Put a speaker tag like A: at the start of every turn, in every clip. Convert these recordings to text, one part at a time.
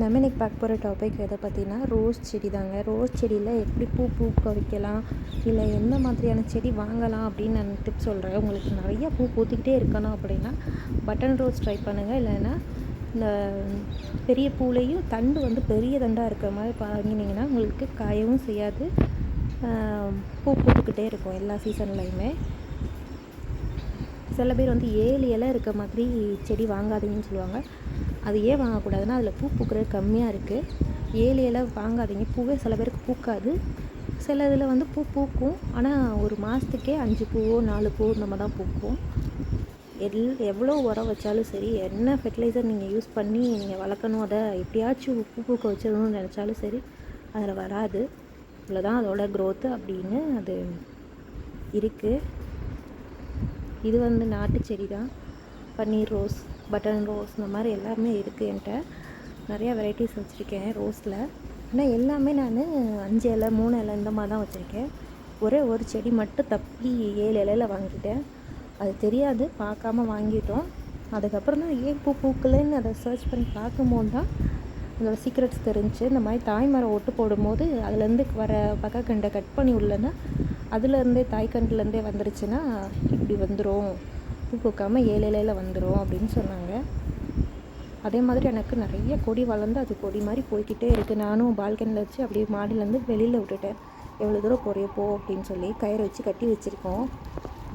A: நம்ம இன்றைக்கி பார்க்க போகிற டாபிக் எதை பார்த்தீங்கன்னா ரோஸ் செடி தாங்க. ரோஸ் செடியில் எப்படி பூ பூக்க வைக்கலாம் இல்லை எந்த மாதிரியான செடி வாங்கலாம் அப்படின்னு நான் டிப்ஸ் சொல்கிறேன் உங்களுக்கு நிறைய பூ பூத்திக்கிட்டே இருக்கணும் அப்படின்னா பட்டன் ரோஸ் ட்ரை பண்ணுங்கள் இல்லைன்னா இந்த பெரிய பூலையும் தண்டு வந்து பெரிய தண்டாக இருக்கிற மாதிரி வாங்கினீங்கன்னா உங்களுக்கு காயவும் செய்யாது. பூ பூத்துக்கிட்டே இருக்கும் எல்லா சீசன்லையுமே சில பேர் வந்து ஏழு இலை இருக்க மாதிரி செடி வாங்காதீங்கன்னு சொல்லுவாங்க. அது ஏன் வாங்கக்கூடாதுன்னா அதில் பூ பூக்கிறது கம்மியாக இருக்குது ஏழு இலை வாங்காதீங்க. பூவே சில பேருக்கு பூக்காது. சில இதில் வந்து பூ பூக்கும். ஆனால் ஒரு மாதத்துக்கே அஞ்சு பூவோ நாலு பூ நம்ம தான் பூக்கும். எல் எவ்வளோ உரம் வச்சாலும் சரி என்ன ஃபெர்டிலைசர் நீங்கள் யூஸ் பண்ணி நீங்கள் வளர்க்கணும் அதை எப்படியாச்சும் பூ பூக்க வச்சிடணும்னு நினச்சாலும் சரி அதில் வராது. இவ்வளோதான் அதோட க்ரோத்து அப்படின்னு அது இருக்குது இது வந்து நாட்டு செடி தான். பன்னீர் ரோஸ். பட்டன் ரோஸ் இந்த மாதிரி எல்லாமே இருக்குது என்கிட்ட. நிறையா வெரைட்டிஸ் வச்சுருக்கேன் ரோஸில். ஆனால் எல்லாமே நான் அஞ்சு இலை மூணு இலை இந்த மாதிரி தான் வச்சுருக்கேன். ஒரே ஒரு செடி மட்டும் தப்பி ஏழு இலையில வாங்கிட்டேன். அது தெரியாது பார்க்காம வாங்கிட்டோம். அதுக்கப்புறம் தான் ஏன் பூ பூக்கலைன்னு அதை சர்ச் பண்ணி பார்க்கும்போது தான் அதோட சீக்ரெட்ஸ் தெரிஞ்சு இந்த மாதிரி தாய்மரம் ஒட்டு போடும்போது அதுலேருந்து வர பக்கக்கண்டை கட் பண்ணி உள்ளேன்னா அதுலேருந்தே தாய்க்கண்டுலேருந்தே வந்துருச்சுன்னா இப்படி வந்துடும் பூ பூக்காமல் ஏழு இலையில வந்துடும் அப்படின்னு சொன்னாங்க. அதே மாதிரி எனக்கு நிறைய கொடி வளர்ந்து அது கொடி மாதிரி போய்க்கிட்டே இருக்குது நானும் பால்கனியில் வச்சு அப்படியே மாடியிலேருந்து வெளியில் விட்டுட்டேன். எவ்வளோ தூரம் பொரிய போ அப்படின்னு சொல்லி கயிறு வச்சு கட்டி வச்சுருக்கோம்.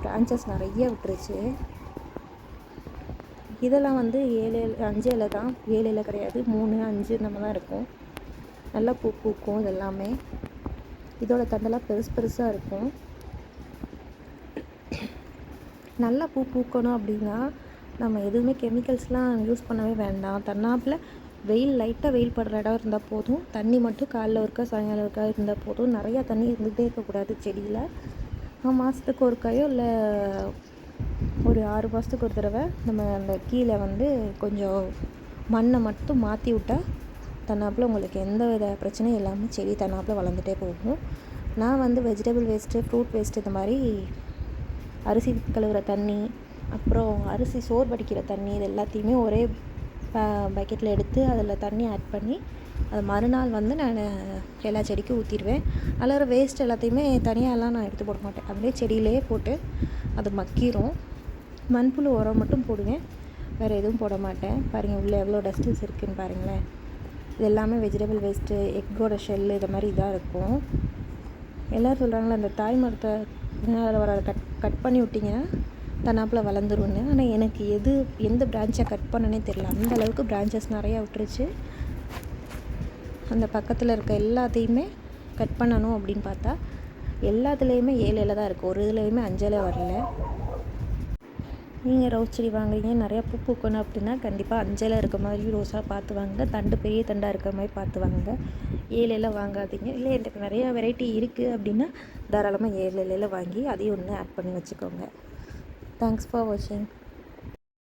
A: பிரான்ச்சஸ் நிறைய விட்டுருச்சு. இதெல்லாம் வந்து ஏழு அஞ்சு இலை தான். ஏழு இலை கிடையாது. மூணு அஞ்சு இந்த தான் இருக்கும். நல்லா பூ பூக்கும் இதெல்லாமே. இதோட தண்டெல்லாம் பெருசு பெருசாக இருக்கும். நல்லா பூ பூக்கணும் அப்படின்னா நம்ம எதுவுமே கெமிக்கல்ஸ்லாம் யூஸ் பண்ணவே வேண்டாம். தன்னாப்பில் வெயில் லைட்டாக வெயில் படுற இடம் இருந்தால் போதும். தண்ணி மட்டும் காலைல ஒருக்கா சாயங்காலம் ஒருக்கா இருந்தால் போதும். நிறையா தண்ணி இருந்துகிட்டே இருக்கக்கூடாது செடியில். மாதத்துக்கு ஒருக்காயோ இல்லை ஒரு ஆறு மாதத்துக்கு ஒரு தடவை நம்ம அந்த கீழே வந்து கொஞ்சம் மண்ணை மட்டும் மாற்றி விட்டா தன்னாப்பில் உங்களுக்கு எந்த வித பிரச்சனையும் இல்லாமல் செடி தன்னாப்பில் வளர்ந்துட்டே போகும். நான் வந்து வெஜிடபிள் வேஸ்ட்டு ஃப்ரூட் வேஸ்ட்டு இந்த மாதிரி அரிசி கழுவுற தண்ணி அப்புறம் அரிசி சோறு வடிக்கிற தண்ணி இது எல்லாத்தையுமே ஒரே பக்கெட்டில் எடுத்து அதில் தண்ணி ஆட் பண்ணி அது மறுநாள் வந்து நான் எல்லா செடிக்கும் ஊற்றிடுவேன் அதில் வேஸ்ட் எல்லாத்தையுமே தனியாகலாம் நான் எடுத்து போட மாட்டேன். அப்படியே செடியிலேயே போட்டு அது மக்கிரும். மண்புழு உரம் மட்டும் போடுவேன். வேறு எதுவும் போட மாட்டேன். பாருங்கள் உள்ளே எவ்வளோ டஸ்டில்ஸ் இருக்குதுன்னு பாருங்களேன். இது எல்லாமே வெஜிடபிள் வேஸ்ட்டு எக்கோட ஷெல்லு இது மாதிரி இதாக இருக்கும். எல்லோரும் சொல்கிறாங்களே அந்த தாய் மரத்தை அதில் வர கட் கட் பண்ணி விட்டிங்கன்னா தன்னாப்பில் வளர்ந்துருன்னு ஆனால் எனக்கு எது எந்த பிரான்ச்சை கட் பண்ணனே தெரில அந்த அளவுக்கு பிரான்ச்சஸ் நிறையா விட்டுருச்சு. அந்த பக்கத்தில் இருக்க எல்லாத்தையுமே கட் பண்ணணும் அப்படின்னு பார்த்தா எல்லாத்துலேயுமே ஏழு இலை தான் இருக்குது ஒரு இதுலேயுமே அஞ்சு வரல. நீங்கள் ரோஸ் செடி வாங்குறீங்க நிறையா பூ பூக்கணும் அப்படின்னா கண்டிப்பாக அஞ்சலை இருக்க மாதிரி ரோஸாக பார்த்து வாங்க தண்டு பெரிய தண்டாக இருக்கிற மாதிரி பார்த்து வாங்க ஏழு இலை வாங்காதீங்க. இல்லை எனக்கு நிறையா வெரைட்டி இருக்குது அப்படின்னா தாராளமாக ஏழு வாங்கி அதையும் ஒன்று ஆட் பண்ணி வச்சுக்கோங்க. தேங்க்ஸ் ஃபார் வாட்சிங்